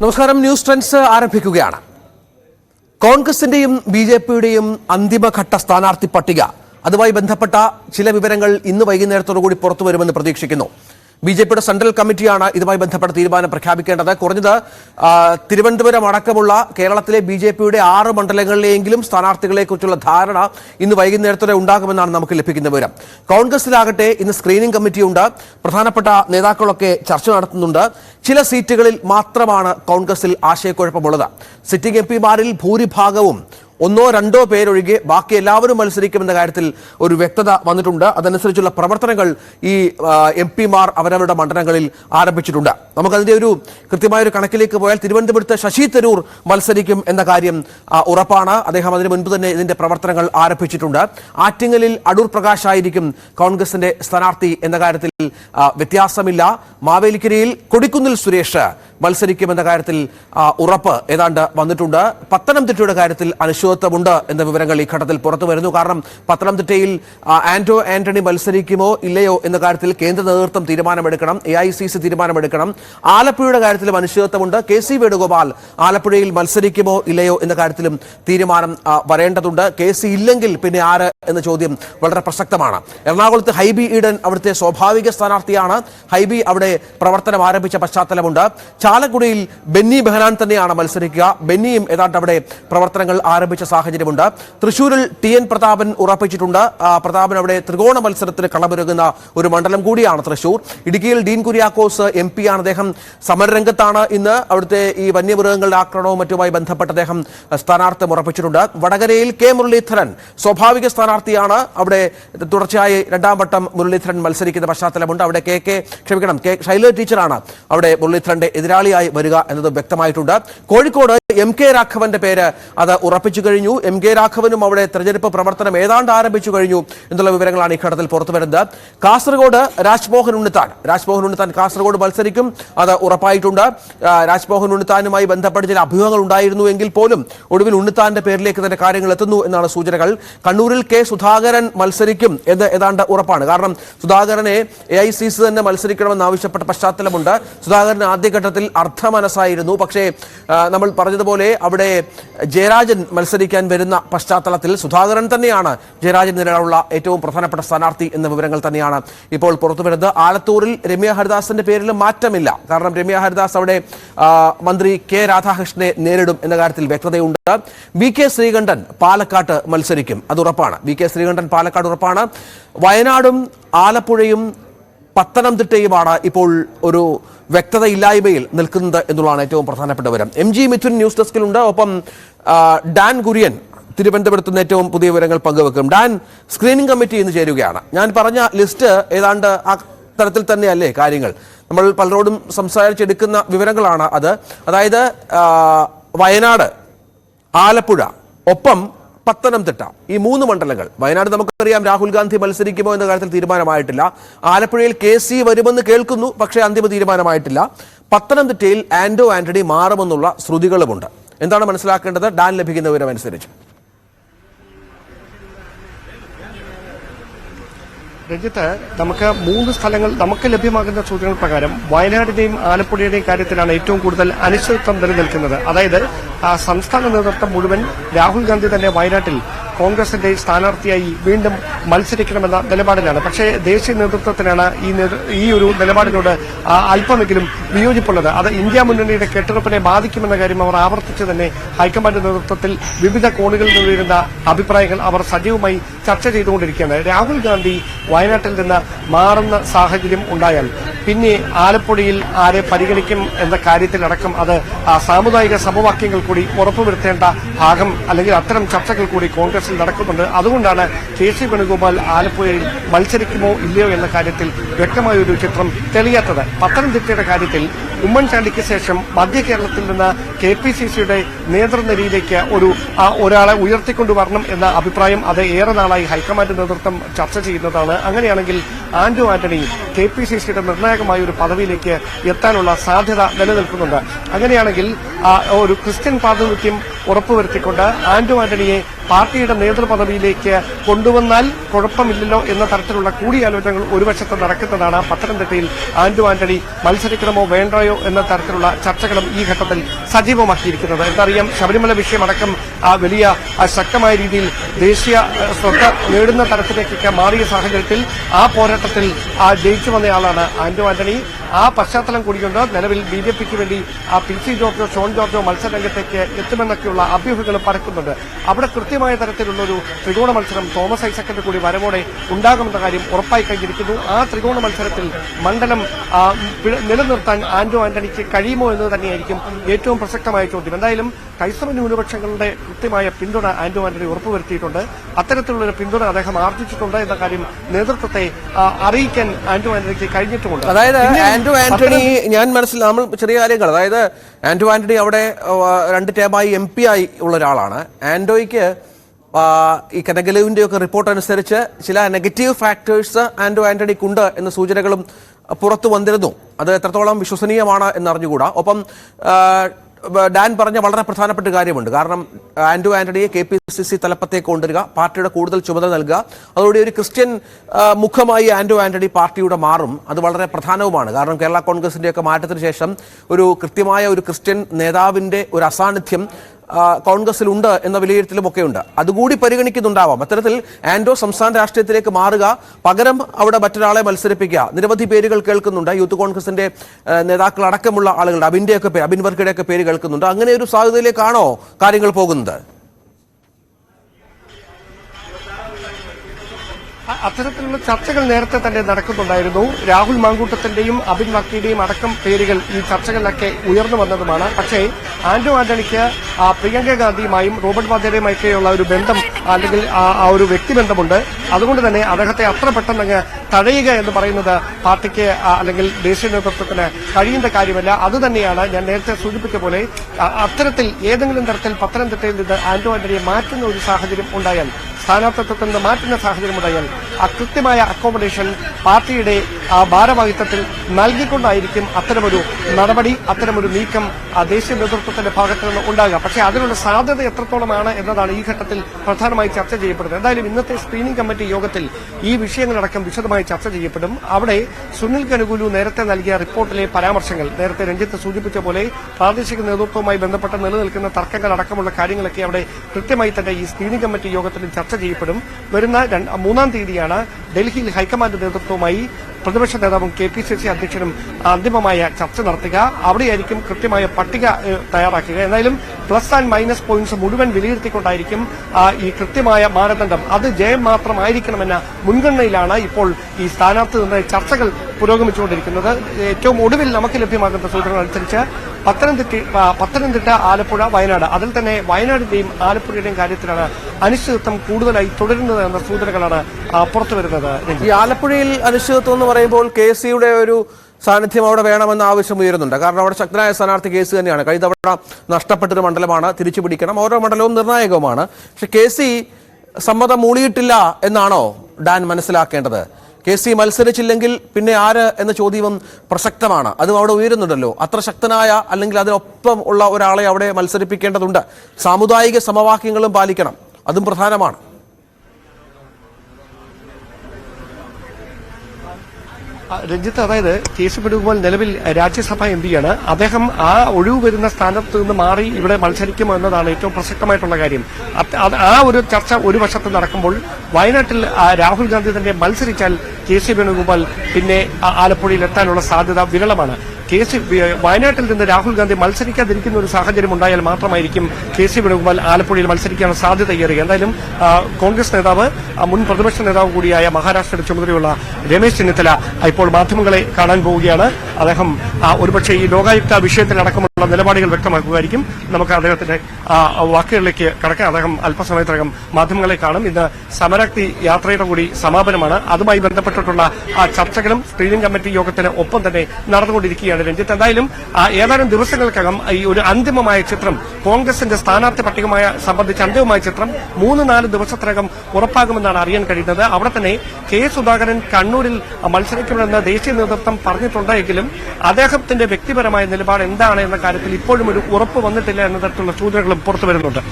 നമസ്കാരം news trends ആരംഭിക്കുകയാണ്. കോൺഗ്രസിന്റെയും ബി ജെ പിയുടെയും അന്തിമഘട്ട സ്ഥാനാർത്ഥി പട്ടിക. അതുമായി ബന്ധപ്പെട്ട ചില വിവരങ്ങൾ ഇന്ന് വൈകുന്നേരത്തോടു കൂടി പുറത്തു വരുമെന്ന് പ്രതീക്ഷിക്കുന്നു. ബി ജെ പിയുടെ സെൻട്രൽ കമ്മിറ്റിയാണ് ഇതുമായി ബന്ധപ്പെട്ട തീരുമാനം പ്രഖ്യാപിക്കേണ്ടത്. കുറഞ്ഞത് തിരുവനന്തപുരം അടക്കമുള്ള കേരളത്തിലെ ബി ജെ പിയുടെ ആറ് മണ്ഡലങ്ങളിലെങ്കിലും സ്ഥാനാർത്ഥികളെ കുറിച്ചുള്ള ധാരണ ഇന്ന് വൈകുന്നേരത്തോടെ ഉണ്ടാകുമെന്നാണ് നമുക്ക് ലഭിക്കുന്ന വിവരം. കോൺഗ്രസിലാകട്ടെ ഇന്ന് സ്ക്രീനിംഗ് കമ്മിറ്റിയുണ്ട്. പ്രധാനപ്പെട്ട നേതാക്കളൊക്കെ ചർച്ച നടത്തുന്നുണ്ട്. ചില സീറ്റുകളിൽ മാത്രമാണ് കോൺഗ്രസിൽ ആശയക്കുഴപ്പമുള്ളത്. സിറ്റിംഗ് എം പിമാരിൽ ഭൂരിഭാഗവും ഒന്നോ രണ്ടോ പേരൊഴികെ ബാക്കി എല്ലാവരും മത്സരിക്കുമെന്ന കാര്യത്തിൽ ഒരു വ്യക്തത വന്നിട്ടുണ്ട്. അതനുസരിച്ചുള്ള പ്രവർത്തനങ്ങൾ ഈ എം പിമാർ അവരവരുടെ മണ്ഡലങ്ങളിൽ ആരംഭിച്ചിട്ടുണ്ട്. നമുക്കതിന്റെ ഒരു കൃത്യമായ ഒരു കണക്കിലേക്ക് പോയാൽ തിരുവനന്തപുരത്ത് ശശി തരൂർ മത്സരിക്കും എന്ന കാര്യം ഉറപ്പാണ്. അദ്ദേഹം അതിന് മുൻപ് തന്നെ ഇതിന്റെ പ്രവർത്തനങ്ങൾ ആരംഭിച്ചിട്ടുണ്ട്. ആറ്റിങ്ങലിൽ അടൂർ പ്രകാശ് ആയിരിക്കും കോൺഗ്രസിന്റെ സ്ഥാനാർത്ഥി എന്ന കാര്യത്തിൽ വ്യത്യാസമില്ല. മാവേലിക്കരയിൽ കൊടിക്കുന്നിൽ സുരേഷ് മത്സരിക്കുമെന്ന കാര്യത്തിൽ ഉറപ്പ് ഏതാണ്ട് വന്നിട്ടുണ്ട്. പത്തനംതിട്ടയുടെ കാര്യത്തിൽ അനിശ്ചിതത്വമുണ്ട് എന്ന വിവരങ്ങൾ ഈ ഘട്ടത്തിൽ പുറത്തു വരുന്നു. കാരണം പത്തനംതിട്ടയിൽ ആന്റോ ആന്റണി മത്സരിക്കുമോ ഇല്ലയോ എന്ന കാര്യത്തിൽ കേന്ദ്ര നേതൃത്വം തീരുമാനമെടുക്കണം എ ഐ സി സി തീരുമാനമെടുക്കണം. ആലപ്പുഴയുടെ കാര്യത്തിലും അനിശ്ചിതത്വമുണ്ട്. കെ സി വേണുഗോപാൽ ആലപ്പുഴയിൽ മത്സരിക്കുമോ ഇല്ലയോ എന്ന കാര്യത്തിലും തീരുമാനം വരേണ്ടതുണ്ട്. കെ സി ഇല്ലെങ്കിൽ പിന്നെ ആര് എന്ന ചോദ്യം വളരെ പ്രസക്തമാണ്. എറണാകുളത്ത് ഹൈബി ഈഡൻ അവിടുത്തെ സ്വാഭാവിക സ്ഥാനാർത്ഥിയാണ്. ഹൈബി അവിടെ പ്രവർത്തനം ആരംഭിച്ച പശ്ചാത്തലമുണ്ട്. ചാലക്കുടിയിൽ ബെന്നി ബെഹനാൻ തന്നെയാണ് മത്സരിക്കുക. ബെന്നിയും ഏതാണ്ട് അവിടെ പ്രവർത്തനങ്ങൾ ആരംഭിച്ച സാഹചര്യമുണ്ട്. തൃശൂരിൽ ടി എൻ പ്രതാപൻ ഉറപ്പിച്ചിട്ടുണ്ട്. പ്രതാപൻ അവിടെ ത്രികോണ മത്സരത്തിന് കളമൊരുങ്ങുന്ന ഒരു മണ്ഡലം കൂടിയാണ് തൃശൂർ. ഇടുക്കിയിൽ ഡീൻ കുര്യാക്കോസ് എം ആണ് അദ്ദേഹം. സമരരംഗത്താണ് ഇന്ന് അവിടുത്തെ ഈ വന്യമൃഗങ്ങളുടെ ആക്രമണവും മറ്റുമായി ബന്ധപ്പെട്ട് അദ്ദേഹം സ്ഥാനാർത്ഥം ഉറപ്പിച്ചിട്ടുണ്ട്. വടകരയിൽ കെ മുരളീധരൻ സ്വാഭാവിക സ്ഥാനാർത്ഥിയാണ്. അവിടെ തുടർച്ചയായി രണ്ടാം വട്ടം മുരളീധരൻ മത്സരിക്കുന്ന പശ്ചാത്തലമുണ്ട്. അവിടെ കെ കെ ക്ഷമിക്കണം കെ ശൈല ടീച്ചറാണ് അവിടെ മുരളീധരന്റെ എതിരാളിയായി വരിക എന്നത് വ്യക്തമായിട്ടുണ്ട്. കോഴിക്കോട് എം കെ രാഘവന്റെ പേര് അത് ഉറപ്പിച്ചു കഴിഞ്ഞു. എം കെ രാഘവനും അവിടെ തെരഞ്ഞെടുപ്പ് പ്രവർത്തനം ഏതാണ്ട് ആരംഭിച്ചു കഴിഞ്ഞു എന്നുള്ള വിവരങ്ങളാണ് ഈ ഘട്ടത്തിൽ പുറത്തു വരുന്നത്. കാസർഗോഡ് രാജ്മോഹൻ ഉണ്ണിത്താൻ. രാജ്മോഹൻ ഉണ്ണിത്താൻ കാസർഗോഡ് മത്സരിക്കും. അത് ഉറപ്പായിട്ടുണ്ട്. രാജ്മോഹൻ ഉണ്ണിത്താനുമായി ബന്ധപ്പെട്ട് ചില അഭ്യൂഹങ്ങൾ ഉണ്ടായിരുന്നു എങ്കിൽ പോലും ഒടുവിൽ ഉണ്ണിത്താന്റെ പേരിലേക്ക് തന്നെ കാര്യങ്ങൾ എത്തുന്നു എന്നാണ് സൂചനകൾ. കണ്ണൂരിൽ കെ സുധാകരൻ മത്സരിക്കും എന്ന് ഏതാണ്ട് ഉറപ്പാണ്. കാരണം സുധാകരനെ എ ഐ സി സി തന്നെ മത്സരിക്കണമെന്ന് ആവശ്യപ്പെട്ട പശ്ചാത്തലമുണ്ട്. സുധാകരൻ ആദ്യഘട്ടത്തിൽ അർദ്ധമനസ്സായിരുന്നു. പക്ഷേ നമ്മൾ നമ്മൾ പറഞ്ഞതുപോലെ അവിടെ ജയരാജൻ മത്സരിക്കാൻ വരുന്ന പശ്ചാത്തലത്തിൽ സുധാകരൻ തന്നെയാണ് ജയരാജൻ നേരിടാനുള്ള ഏറ്റവും പ്രധാനപ്പെട്ട സ്ഥാനാർത്ഥി എന്ന വിവരങ്ങൾ തന്നെയാണ് ഇപ്പോൾ പുറത്തു വരുന്നത്. ആലത്തൂരിൽ രമ്യ ഹരിദാസിന്റെ പേരിൽ മാറ്റമില്ല. കാരണം രമ്യ ഹരിദാസ് അവിടെ മന്ത്രി കെ രാധാകൃഷ്ണനെ നേരിടും എന്ന കാര്യത്തിൽ വ്യക്തതയുണ്ട്. വി കെ ശ്രീകണ്ഠൻ പാലക്കാട്ട് മത്സരിക്കും. അത് ഉറപ്പാണ്. വി കെ ശ്രീകണ്ഠൻ പാലക്കാട് ഉറപ്പാണ്. വയനാടും ആലപ്പുഴയും പത്തനംതിട്ടയുമാണ് ഇപ്പോൾ ഒരു വ്യക്തതയില്ലായ്മയിൽ നിൽക്കുന്നത് എന്നുള്ളതാണ് ഏറ്റവും പ്രധാനപ്പെട്ട വിവരം. എം ജി മിഥുൻ ന്യൂസ് ഡെസ്കിലുണ്ട്. ഒപ്പം ഡാൻ കുര്യൻ തിരുവനന്തപുരത്ത് നിന്ന് ഏറ്റവും പുതിയ വിവരങ്ങൾ പങ്കുവെക്കും. ഡാൻ സ്ക്രീനിംഗ് കമ്മിറ്റി ഇന്ന് ചേരുകയാണ്. ഞാൻ പറഞ്ഞ ലിസ്റ്റ് ഏതാണ്ട് ആ തരത്തിൽ തന്നെയല്ലേ കാര്യങ്ങൾ. നമ്മൾ പലരോടും സംസാരിച്ചെടുക്കുന്ന വിവരങ്ങളാണ് അത്. അതായത് വയനാട് ആലപ്പുഴ ഒപ്പം പത്തനംതിട്ട. ഈ മൂന്ന് മണ്ഡലങ്ങൾ. വയനാട് നമുക്കറിയാം രാഹുൽ ഗാന്ധി മത്സരിക്കുമോ എന്ന കാര്യത്തിൽ തീരുമാനമായിട്ടില്ല. ആലപ്പുഴയിൽ കെ സി വരുമെന്ന് കേൾക്കുന്നു പക്ഷേ അന്തിമ തീരുമാനമായിട്ടില്ല. പത്തനംതിട്ടയിൽ ആന്റോ ആന്റണി മാറുമെന്നുള്ള ശ്രുതികളുമുണ്ട്. എന്താണ് മനസ്സിലാക്കേണ്ടത്? ഡാൻ ലഭിക്കുന്ന വിവരമനുസരിച്ച്. രഞ്ജിത്ത് നമുക്ക് മൂന്ന് സ്ഥലങ്ങൾ നമുക്ക് ലഭ്യമാകുന്ന സൂചനകൾ പ്രകാരം വയനാടിന്റെയും ആലപ്പുഴയുടെയും കാര്യത്തിലാണ് ഏറ്റവും കൂടുതൽ അനിശ്ചിതത്വം നിലനിൽക്കുന്നത്. അതായത് സംസ്ഥാന നേതൃത്വം മുഴുവൻ രാഹുൽ ഗാന്ധി തന്നെ വയനാട്ടിൽ കോൺഗ്രസിന്റെ സ്ഥാനാർത്ഥിയായി വീണ്ടും മത്സരിക്കണമെന്ന നിലപാടിലാണ്. പക്ഷേ ദേശീയ നേതൃത്വത്തിനാണ് ഈ ഒരു നിലപാടിനോട് അല്പമെങ്കിലും വിയോജിപ്പുള്ളത്. അത് ഇന്ത്യ മുന്നണിയുടെ കെട്ടുറപ്പിനെ ബാധിക്കുമെന്ന കാര്യം അവർ ആവർത്തിച്ച് തന്നെ ഹൈക്കമാൻഡ് നേതൃത്വത്തിൽ വിവിധ കോണുകളിൽ നിന്നുയരുന്ന അഭിപ്രായങ്ങൾ അവർ സജീവമായി ചർച്ച ചെയ്തുകൊണ്ടിരിക്കുകയാണ്. രാഹുൽ ഗാന്ധി വയനാട്ടിൽ നിന്ന് മാറുന്ന സാഹചര്യം ഉണ്ടായാൽ പിന്നെ ആലപ്പുഴയിൽ ആരെ പരിഗണിക്കും എന്ന കാര്യത്തിലടക്കം അത് സാമുദായിക സമവാക്യങ്ങൾ കൂടി ഉറപ്പുവരുത്തേണ്ട ഭാഗം അല്ലെങ്കിൽ അത്തരം ചർച്ചകൾ കൂടി കോൺഗ്രസിൽ നടക്കുന്നുണ്ട്. അതുകൊണ്ടാണ് കെ സി വേണുഗോപാൽ ആലപ്പുഴയിൽ മത്സരിക്കുമോ ഇല്ലയോ എന്ന കാര്യത്തിൽ വ്യക്തമായ ഒരു ചിത്രം തെളിയാത്തത്. പത്തനംതിട്ടയുടെ കാര്യത്തിൽ ഉമ്മൻചാണ്ടിക്ക് ശേഷം മധ്യ കേരളത്തിൽ നിന്ന് കെ പി സി സിയുടെ നേതൃനിരയിലേക്ക് ഒരു ഒരാളെ ഉയർത്തിക്കൊണ്ടുവരണം എന്ന അഭിപ്രായം അത് ഏറെ നാളായി ഹൈക്കമാൻഡ് നേതൃത്വം ചർച്ച ചെയ്യുന്നതാണ്. അങ്ങനെയാണെങ്കിൽ Anto Antony K P C സിയുടെ നിർണായകമായ ഒരു പദവിയിലേക്ക് എത്താനുള്ള സാധ്യത നിലനിൽക്കുന്നുണ്ട്. അങ്ങനെയാണെങ്കിൽ ഒരു ക്രിസ്ത്യൻ പ്രാതിനിധ്യം ഉറപ്പുവരുത്തിക്കൊണ്ട് ആന്റോ ആന്റണിയെ പാർട്ടിയുടെ നേതൃപദവിയിലേക്ക് കൊണ്ടുവന്നാൽ കുഴപ്പമില്ലല്ലോ എന്ന തരത്തിലുള്ള കൂടിയാലോചനകൾ ഒരു വശത്ത് നടക്കുന്നതാണ് പത്തനംതിട്ടയിൽ ആന്റോ ആന്റണി മത്സരിക്കണമോ വേണ്ടയോ എന്ന തരത്തിലുള്ള ചർച്ചകളും ഈ ഘട്ടത്തിൽ സജീവമാക്കിയിരിക്കുന്നത്. എന്തറിയാം ശബരിമല വിഷയമടക്കം ആ വലിയ ശക്തമായ രീതിയിൽ ദേശീയ ശ്രദ്ധ നേടുന്ന തരത്തിലേക്കൊക്കെ മാറിയ സാഹചര്യത്തിൽ ആ പോരാട്ടത്തിൽ ആ ജയിച്ചു വന്നയാളാണ് ആന്റോ ആന്റണി. ആ പശ്ചാത്തലം കൂടിയുണ്ട്. നിലവിൽ ബി ജെ പിക്ക് വേണ്ടി ആ പി സി ജോർജോ ഷോൺ ജോർജോ മത്സരരംഗത്തേക്ക് എത്തുമെന്നൊക്കെയുള്ള അഭ്യൂഹങ്ങൾ പരക്കുന്നുണ്ട്. അവിടെ കൃത്യമായ തരത്തിലുള്ള ഒരു ത്രികോണ മത്സരം തോമസ് ഐസക്കിന്റെ കൂടി വരവോടെ ഉണ്ടാകുമെന്ന കാര്യം ഉറപ്പായി കഴിഞ്ഞിരിക്കുന്നു. ആ ത്രികോണ മത്സരത്തിൽ മണ്ഡലം നിലനിർത്താൻ ആന്റോ ആന്റണിക്ക് കഴിയുമോ എന്ന് തന്നെയായിരിക്കും ഏറ്റവും പ്രസക്തമായ ചോദ്യം. എന്തായാലും ക്രൈസ്തവ ന്യൂനപക്ഷങ്ങളുടെ കൃത്യമായ പിന്തുണ ആന്റോ ആന്റണി ഉറപ്പുവരുത്തിയിട്ടുണ്ട്. അത്തരത്തിലുള്ള ഒരു പിന്തുണ അദ്ദേഹം ആർജിച്ചിട്ടുണ്ട് എന്ന കാര്യം നേതൃത്വത്തെ അറിയിക്കാൻ ആന്റോ ആന്റണിക്ക് കഴിഞ്ഞിട്ടുമുണ്ട്. അതായത് ആന്റോ ആന്റണി ഞാൻ മനസ്സിൽ നമ്മൾ ചെറിയ കാര്യങ്ങൾ അതായത് ആന്റോ ആന്റണി അവിടെ രണ്ട് ടേമായി എം പി ആയി ഉള്ള ഒരാളാണ് ആൻഡോയ്ക്ക് ഈ കനകലുവിന്റെ ഒക്കെ റിപ്പോർട്ട് അനുസരിച്ച് ചില നെഗറ്റീവ് ഫാക്ടേഴ്സ് ആൻഡോ ആന്റണിക്കുണ്ട് എന്ന സൂചനകളും പുറത്തു വന്നിരുന്നു. അത് എത്രത്തോളം വിശ്വസനീയമാണ് എന്നറിഞ്ഞുകൂടാ. ഒപ്പം ഡാൻ പറഞ്ഞ വളരെ പ്രധാനപ്പെട്ട കാര്യമുണ്ട്. കാരണം ആന്റോ ആന്റണിയെ കെ പി സി സി തലപ്പത്തേക്ക് കൊണ്ടുവരിക പാർട്ടിയുടെ കൂടുതൽ ചുമതല നൽകുക അതോടെ ഒരു ക്രിസ്ത്യൻ മുഖമായി ആന്റോ ആന്റണി പാർട്ടിയുടെ മാറും. അത് വളരെ പ്രധാനവുമാണ്. കാരണം കേരള കോൺഗ്രസിന്റെയൊക്കെ മാറ്റത്തിന് ശേഷം ഒരു കൃത്യമായ ഒരു ക്രിസ്ത്യൻ നേതാവിന്റെ ഒരു അസാന്നിധ്യം കോൺഗ്രസിലുണ്ട് എന്ന വിലയിരുത്തലും ഒക്കെ ഉണ്ട് അതുകൂടി പരിഗണിക്കുന്നുണ്ടാവാം. അത്തരത്തിൽ ആൻഡോ സംസ്ഥാന രാഷ്ട്രീയത്തിലേക്ക് മാറുക പകരം അവിടെ മറ്റൊരാളെ മത്സരിപ്പിക്കുക. നിരവധി പേരുകൾ കേൾക്കുന്നുണ്ട്. യൂത്ത് കോൺഗ്രസിന്റെ നേതാക്കൾ അടക്കമുള്ള ആളുകളുടെ അബിന്റെ ഒക്കെ പേര് അബിൻ ഒക്കെ പേര് കേൾക്കുന്നുണ്ട്. അങ്ങനെ ഒരു സാധ്യതയിലേക്കാണോ കാര്യങ്ങൾ പോകുന്നത്? അത്തരത്തിലുള്ള ചർച്ചകൾ നേരത്തെ തന്നെ നടക്കുന്നുണ്ടായിരുന്നു. രാഹുൽ മാങ്കൂട്ടത്തിന്റെയും അബിൻ വക്കീന്റെയും അടക്കം പേരുകൾ ഈ ചർച്ചകളിലൊക്കെ ഉയർന്നു വന്നതുമാണ്. പക്ഷേ ആന്റോ ആന്റണിക്ക് പ്രിയങ്ക ഗാന്ധിയുമായും റോബർട്ട് വാദ്രയുമായൊക്കെയുള്ള ഒരു ബന്ധം അല്ലെങ്കിൽ ആ ഒരു വ്യക്തിബന്ധമുണ്ട്. അതുകൊണ്ട് തന്നെ അദ്ദേഹത്തെ അത്ര പെട്ടെന്ന് തഴയുക എന്ന് പറയുന്നത് പാർട്ടിക്ക് അല്ലെങ്കിൽ ദേശീയ നേതൃത്വത്തിന് കഴിയുന്ന കാര്യമല്ല. അതുതന്നെയാണ് ഞാൻ നേരത്തെ സൂചിപ്പിച്ച പോലെ അത്തരത്തിൽ ഏതെങ്കിലും തരത്തിൽ പത്തനംതിട്ടയിൽ നിന്ന് ആന്റോ ആന്റണിയെ മാറ്റുന്ന ഒരു സാഹചര്യം ഉണ്ടായാൽ സ്ഥാനാർത്ഥിത്വത്തിൽ നിന്ന് മാറ്റുന്ന സാഹചര്യം ഉണ്ടായാൽ ആ കൃത്യമായ അക്കോമഡേഷൻ പാർട്ടിയുടെ ആ ഭാരവാഹിത്വത്തിൽ നൽകിക്കൊണ്ടായിരിക്കും അത്തരമൊരു നടപടി അത്തരമൊരു നീക്കം ആ ദേശീയ നേതൃത്വത്തിന്റെ ഭാഗത്തു നിന്ന് ഉണ്ടാകുക. പക്ഷേ അതിനുള്ള സാധ്യത എത്രത്തോളമാണ് എന്നതാണ് ഈ ഘട്ടത്തിൽ പ്രധാനമായി ചർച്ച ചെയ്യപ്പെടുന്നത്. എന്തായാലും ഇന്നത്തെ സ്ക്രീനിംഗ് കമ്മിറ്റി യോഗത്തിൽ ഈ വിഷയങ്ങളടക്കം വിശദമായി ചർച്ച ചെയ്യപ്പെടും. അവിടെ സുനിൽ കനുകുലു നേരത്തെ നൽകിയ റിപ്പോർട്ടിലെ പരാമർശങ്ങൾ നേരത്തെ രഞ്ജിത്ത് സൂചിപ്പിച്ച പോലെ പ്രാദേശിക നേതൃത്വവുമായി ബന്ധപ്പെട്ട് നിലനിൽക്കുന്ന തർക്കങ്ങൾ അടക്കമുള്ള കാര്യങ്ങളൊക്കെ അവിടെ കൃത്യമായി തന്നെ ഈ സ്ക്രീനിംഗ് കമ്മിറ്റി യോഗത്തിൽ ചർച്ച ചെയ്യപ്പെടും വരുന്ന മൂന്നാം തീയതിയാണ് ഡൽഹിയിൽ ഹൈക്കമാൻഡ് നേതൃത്വവുമായി പ്രതിപക്ഷ നേതാവും കെ പി സി സി അധ്യക്ഷനും അന്തിമമായ ചർച്ച നടത്തുക. അവിടെയായിരിക്കും കൃത്യമായ പട്ടിക തയ്യാറാക്കുക. എന്തായാലും പ്ലസ് ആൻഡ് മൈനസ് പോയിന്റ്സ് മുഴുവൻ വിലയിരുത്തിക്കൊണ്ടായിരിക്കും ഈ കൃത്യമായ മാനദണ്ഡം. അത് ജയം മാത്രമായിരിക്കണമെന്ന മുൻഗണനയിലാണ് ഇപ്പോൾ ഈ സ്ഥാനാർത്ഥി നിന്ന് ചർച്ചകൾ പുരോഗമിച്ചുകൊണ്ടിരിക്കുന്നത്. ഏറ്റവും ഒടുവിൽ നമുക്ക് ലഭ്യമാകുന്ന സൂചനകൾ അനുസരിച്ച് പത്തനംതിട്ട പത്തനംതിട്ട ആലപ്പുഴ വയനാട്. അതിൽ തന്നെ വയനാടിന്റെയും ആലപ്പുഴയുടെയും കാര്യത്തിലാണ് അനിശ്ചിതത്വം കൂടുതലായി തുടരുന്നത് എന്ന സൂചനകളാണ് പുറത്തുവരുന്നത് ഈ ആലപ്പുഴയിൽ അനിശ്ചിതത്വം പറയുമ്പോൾ കെ സിയുടെ ഒരു സാന്നിധ്യം അവിടെ വേണമെന്ന ആവശ്യം ഉയരുന്നുണ്ട്. കാരണം അവിടെ ശക്തനായ സ്ഥാനാർത്ഥി കേസ് തന്നെയാണ്. കഴിഞ്ഞ തവണ നഷ്ടപ്പെട്ടൊരു മണ്ഡലമാണ് തിരിച്ചു പിടിക്കണം. ഓരോ മണ്ഡലവും നിർണായകവുമാണ്. പക്ഷെ കെ സി സമ്മതം മൂളിയിട്ടില്ല എന്നാണോ ഡാൻ മനസ്സിലാക്കേണ്ടത്? കെ സി മത്സരിച്ചില്ലെങ്കിൽ പിന്നെ ആര് എന്ന ചോദ്യവും പ്രസക്തമാണ്. അതും അവിടെ ഉയരുന്നുണ്ടല്ലോ. അത്ര ശക്തനായ അല്ലെങ്കിൽ അതിനൊപ്പം ഉള്ള ഒരാളെ അവിടെ മത്സരിപ്പിക്കേണ്ടതുണ്ട്. സാമുദായിക സമവാക്യങ്ങളും പാലിക്കണം. അതും പ്രധാനമാണ്. രഞ്ജിത്ത് അതായത് കേസ് വേണുഗോപാൽ നിലവിൽ രാജ്യസഭ എം പിയാണ്. അദ്ദേഹം ആ ഒഴിവ് വരുന്ന സ്ഥാനത്ത് നിന്ന് മാറി ഇവിടെ മത്സരിക്കുമോ എന്നതാണ് ഏറ്റവും പ്രസക്തമായിട്ടുള്ള കാര്യം. ആ ഒരു ചർച്ച ഒരു വശത്ത് നടക്കുമ്പോൾ വയനാട്ടിൽ രാഹുൽ ഗാന്ധി തന്നെ മത്സരിച്ചാൽ കെ സി വേണുഗോപാൽ പിന്നെ ആലപ്പുഴയിൽ എത്താനുള്ള സാധ്യത വിരളമാണ്. കെ വയനാട്ടിൽ നിന്ന് രാഹുൽ ഗാന്ധി മത്സരിക്കാതിരിക്കുന്ന ഒരു സാഹചര്യം ഉണ്ടായാൽ മാത്രമായിരിക്കും കെ സി വേണുഗോപാൽ ആലപ്പുഴയിൽ മത്സരിക്കാനുള്ള സാധ്യത ഏറിയ എന്തായാലും കോൺഗ്രസ് നേതാവ് മുൻ പ്രതിപക്ഷ നേതാവ് കൂടിയായ മഹാരാഷ്ട്രയുടെ ചുമതലയുള്ള രമേശ് ചെന്നിത്തല ഇപ്പോൾ മാധ്യമങ്ങളെ കാണാൻ പോവുകയാണ്. അദ്ദേഹം ഒരുപക്ഷെ ഈ ലോകായുക്ത വിഷയത്തിലടക്കമുള്ള നിലപാടുകൾ വ്യക്തമാക്കുകയായിരിക്കും നമുക്ക് അദ്ദേഹത്തിന്റെ വാക്കുകളിലേക്ക് കടക്കാം. അദ്ദേഹം അല്പസമയത്തിനകം മാധ്യമങ്ങളെ കാണും. ഇന്ന് സമരാക്തി യാത്രയുടെ കൂടി സമാപനമാണ്. അതുമായി ബന്ധപ്പെട്ടിട്ടുള്ള ആ ചർച്ചകളും സ്ക്രീനിംഗ് കമ്മിറ്റി യോഗത്തിന് ഒപ്പം തന്നെ നടന്നുകൊണ്ടിരിക്കുകയാണ്. രഞ്ജിത്ത്. എന്തായാലും ഏതാനും ദിവസങ്ങൾക്കകം ഈ ഒരു അന്തിമമായ ചിത്രം കോൺഗ്രസിന്റെ സ്ഥാനാർത്ഥി പട്ടികമായ സംബന്ധിച്ച് അന്തിമമായ ചിത്രം മൂന്ന് നാല് ദിവസത്തിനകം ഉറപ്പാകുമെന്നാണ് അറിയാൻ കഴിയുന്നത്. അവിടെ തന്നെ കെ സുധാകരൻ കണ്ണൂരിൽ മത്സരിക്കുമെന്ന് ദേശീയ നേതൃത്വം പറഞ്ഞിട്ടുണ്ടെങ്കിലും അദ്ദേഹത്തിന്റെ വ്യക്തിപരമായ നിലപാട് എന്താണ് എന്ന കാര്യത്തിൽ ഇപ്പോഴും ഒരു ഉറപ്പ് വന്നിട്ടില്ല എന്ന തരത്തിലുള്ള സൂചനകളും പുറത്തു വരുന്നുണ്ട്.